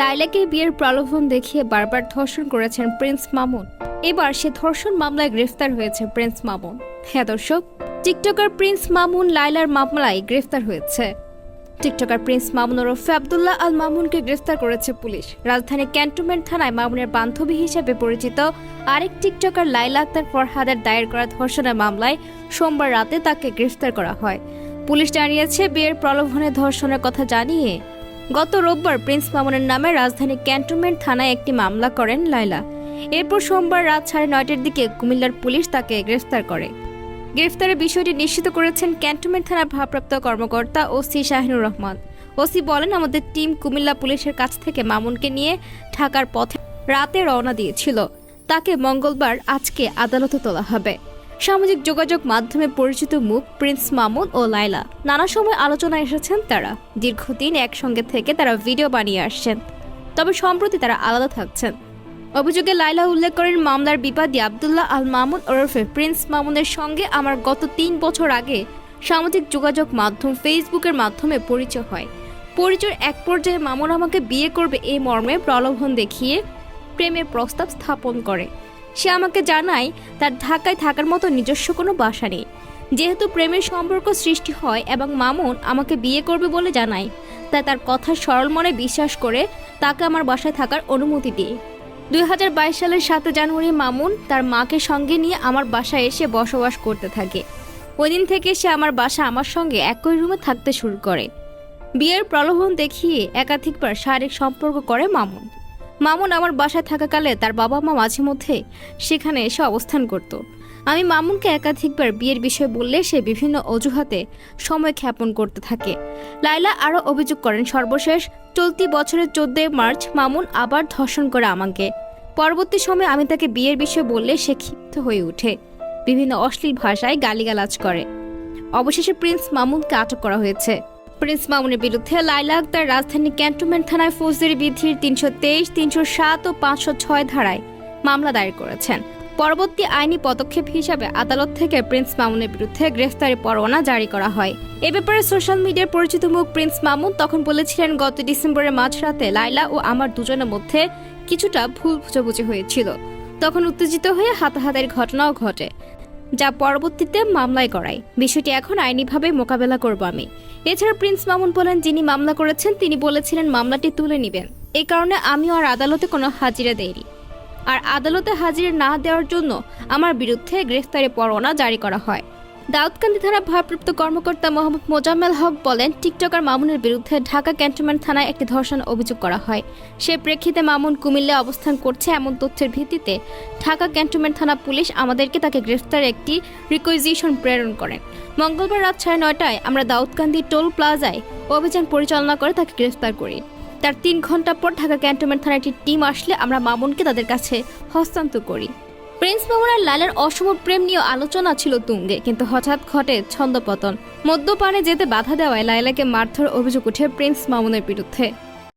লাইলাকে বিয়ের প্রলোভন দেখিয়ে বারবার ধর্ষণ করেছেন প্রিন্স মামুন। এবার সে ধর্ষণ মামলায় গ্রেফতার হয়েছে প্রিন্স মামুন। হ্যাঁ দর্শক, টিকটকার প্রিন্স মামুন লাইলার মামলায় গ্রেফতার হয়েছে। টিকটকার প্রিন্স মামুন ওরফে আবদুল্লাহ আল মামুনকে গ্রেফতার করেছে পুলিশ। রাজধানী ক্যান্টনমেন্ট থানায় মামুনের বান্ধবী হিসেবে পরিচিত আরেক টিকটকার লাইলা আক্তার ফরহাদের দায়ের করা ধর্ষণের মামলায় সোমবার রাতে তাকে গ্রেফতার করা হয়। পুলিশ জানিয়েছে, বিয়ের প্রলোভনে ধর্ষণের কথা জানিয়ে গত রোববার প্রিন্স মামুনের নামে রাজধানী ক্যান্টনমেন্ট থানায় একটি মামলা করেন লাইলা এরপর সোমবার রাত সাড়ে নয়টার দিকে কুমিল্লার পুলিশ তাকে গ্রেফতার করে। গ্রেফতারের বিষয়টি নিশ্চিত করেছেন ক্যান্টনমেন্ট থানার ভারপ্রাপ্ত কর্মকর্তা ওসি শাহিনুর রহমান। ওসি বলেন, আমাদের টিম কুমিল্লা পুলিশের কাছ থেকে মামুনকে নিয়ে ঢাকার পথে রাতে রওনা দিয়েছিল। তাকে মঙ্গলবার আজকে আদালতে তোলা হবে। সামাজিক যোগাযোগ মাধ্যমে পরিচিত মুখ প্রিন্স মামুন ও লাইলা নানা সময় আলোচনায় এসেছেন তারা। দীর্ঘদিন একসঙ্গে থেকে তারা ভিডিও বানিয়ে আসছেন। তবে সম্প্রতি তারা আলাদা থাকছেন। অভিযোগে লাইলা উল্লেখ করেন, মামলার বিবাদী আবদুল্লাহ আল মামুন ওরফে প্রিন্স মামুনের সঙ্গে আমার গত তিন বছর আগে সামাজিক যোগাযোগ মাধ্যম ফেসবুকের মাধ্যমে পরিচয় হয়। পরিচয়ের এক পর্যায়ে মামুন আমাকে বিয়ে করবে এই মর্মে প্রলোভন দেখিয়ে প্রেমের প্রস্তাব স্থাপন করে। সে আমাকে জানায় তার ঢাকায় থাকার মতো নিজস্ব কোনো বাসা নেই। যেহেতু প্রেমের সম্পর্ক সৃষ্টি হয় এবং মামুন আমাকে বিয়ে করবে বলে জানায়, তাই তার কথা সরল মনে বিশ্বাস করে তাকে আমার বাসায় থাকার অনুমতি দিই দুই সালের সাত জানুয়ারি মামুন তার মাকে সঙ্গে নিয়ে আমার বাসায় এসে বসবাস করতে থাকে। ওই দিন থেকে সে আমার বাসা আমার সঙ্গে একই রুমে থাকতে শুরু করে। বিয়ের প্রলোভন দেখিয়ে একাধিকবার শারীরিক সম্পর্ক করে মামুন। মামুন আমার বাসায় থাকাকালে তার বাবা মা মাঝে মধ্যে সেখানে এসে অবস্থান করত। আমি মামুনকে একাধিকবার বিয়ের বিষয়ে বললে সে বিভিন্ন অজুহাতে সময় ক্ষেপণ করতে থাকে। লাইলা আরও অভিযোগ করেন, সর্বশেষ চলতি বছরের চোদ্দই মার্চ মামুন আবার ধর্ষণ করে আমাকে। পরবর্তী সময়ে আমি তাকে বিয়ের বিষয়ে বললে সে ক্ষিপ্ত হয়ে ওঠে। বিভিন্ন অশ্লীল ভাষায় গালিগালাজ করে। অবশেষে প্রিন্স মামুনকে আটক করা হয়েছে। প্রিন্স মামুনের বিরুদ্ধে লাইলা আক্তার রাজধানী ক্যান্টনমেন্ট থানায় ফৌজদারি বিধির তিনশো তেইশ, তিনশো সাত ও পাঁচশো ছয় ধারায় মামলা দায়ের করেছেন। পরবর্তী আইনি পদক্ষেপ হিসাবে আদালত থেকে প্রিন্স মামুনের বিরুদ্ধে গ্রেফতারি পরোয়ানা জারি করা হয়। এ ব্যাপারে সোশ্যাল মিডিয়ার পরিচিত মুখ প্রিন্স মামুন তখন বলেছিলেন, গত ডিসেম্বরের মাঝরাতে লাইলা ও আমার দুজনের মধ্যে কিছুটা ভুল বুঝাবুঝি হয়েছিল। তখন উত্তেজিত হয়ে হাতাহাতের ঘটনাও ঘটে। যা পরবর্তীতে মামলায় করায় বিষয়টি এখন আইনিভাবে মোকাবেলা করব আমি। এছাড়া প্রিন্স মামুন বলেন, যিনি মামলা করেছেন, তিনি বলেছিলেন মামলাটি তুলে নেবেন। এই কারণে আমিও আর আদালতে কোনো হাজিরা দেয়নি আর আদালতে হাজিরা না দেওয়ার জন্য আমার বিরুদ্ধে গ্রেফতারি পরোয়ানা জারি করা হয়। দাউদকান্দি থানার ভারপ্রাপ্ত কর্মকর্তা মোহাম্মদ মোজাম্মেল হক বলেন, টিকটকার মামুনের বিরুদ্ধে ঢাকা ক্যান্টনমেন্ট থানায় একটি ধর্ষণ অভিযোগ করা হয়। সে প্রেক্ষিতে মামুন কুমিল্লায় অবস্থান করছে এমন তথ্যের ভিত্তিতে ঢাকা ক্যান্টনমেন্ট থানা পুলিশ আমাদেরকে তাকে গ্রেফতার একটি রিকুইজিশন প্রেরণ করেন মঙ্গলবার রাত সাড়ে নয়টায় আমরা দাউদকান্দি টোল প্লাজায় অভিযান পরিচালনা করে তাকে গ্রেফতার করি। তার তিন ঘণ্টা পর ঢাকা ক্যান্টনমেন্ট থানার একটি টিম আসলে আমরা মামুনকে তাদের কাছে হস্তান্তর করি। প্রিন্স মামুন আর লালের অসম প্রেম নিয়ে আলোচনা ছিল তুঙ্গে, কিন্তু হঠাৎ ঘটে ছন্দপতন। মদ্যপানে যেতে বাধা দেওয়ায় লায়লাকে মারধর অভিযোগ উঠে প্রিন্স মামুনের বিরুদ্ধে।